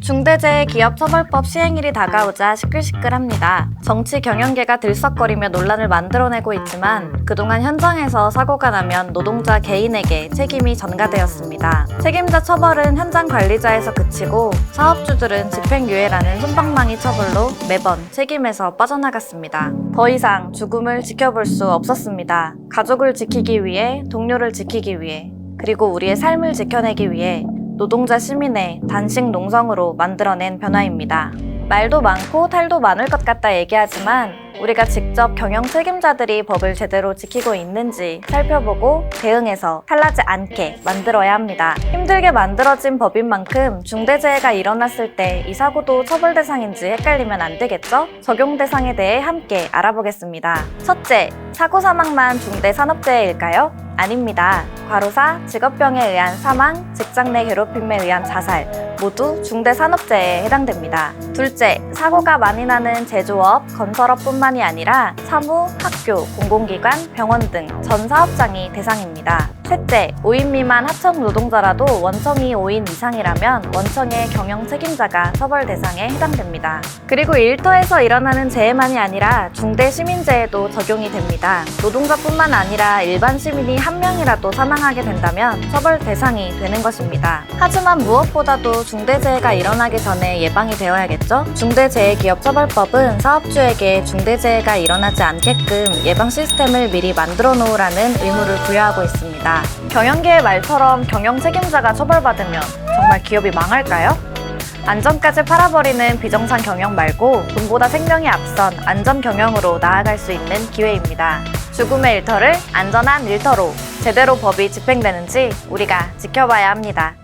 중대재해기업처벌법 시행일이 다가오자 시끌시끌합니다. 정치 경영계가 들썩거리며 논란을 만들어내고 있지만 그동안 현장에서 사고가 나면 노동자 개인에게 책임이 전가되었습니다. 책임자 처벌은 현장 관리자에서 그치고 사업주들은 집행유예라는 솜방망이 처벌로 매번 책임에서 빠져나갔습니다. 더 이상 죽음을 지켜볼 수 없었습니다. 가족을 지키기 위해, 동료를 지키기 위해, 그리고 우리의 삶을 지켜내기 위해 노동자 시민의 단식 농성으로 만들어낸 변화입니다. 말도 많고 탈도 많을 것 같다 얘기하지만 우리가 직접 경영 책임자들이 법을 제대로 지키고 있는지 살펴보고 대응해서 탈나지 않게 만들어야 합니다. 힘들게 만들어진 법인 만큼 중대재해가 일어났을 때 이 사고도 처벌 대상인지 헷갈리면 안 되겠죠? 적용 대상에 대해 함께 알아보겠습니다. 첫째, 사고 사망만 중대 산업재해일까요? 아닙니다. 과로사, 직업병에 의한 사망, 직장 내 괴롭힘에 의한 자살 모두 중대 산업재해에 해당됩니다. 둘째, 사고가 많이 나는 제조업, 건설업뿐만이 아니라 사무, 학교, 공공기관, 병원 등 전 사업장이 대상입니다. 셋째, 5인 미만 하청 노동자라도 원청이 5인 이상이라면 원청의 경영 책임자가 처벌 대상에 해당됩니다. 그리고 일터에서 일어나는 재해만이 아니라 중대 시민재해도 적용이 됩니다. 노동자뿐만 아니라 일반 시민이 한 명이라도 사망하게 된다면 처벌 대상이 되는 것입니다. 하지만 무엇보다도 중대재해가 일어나기 전에 예방이 되어야겠죠? 중대재해기업처벌법은 사업주에게 중대재해가 일어나지 않게끔 예방 시스템을 미리 만들어 놓으라는 의무를 부여하고 있습니다. 경영계의 말처럼 경영 책임자가 처벌받으면 정말 기업이 망할까요? 안전까지 팔아버리는 비정상 경영 말고 돈보다 생명이 앞선 안전 경영으로 나아갈 수 있는 기회입니다. 죽음의 일터를 안전한 일터로 제대로 법이 집행되는지 우리가 지켜봐야 합니다.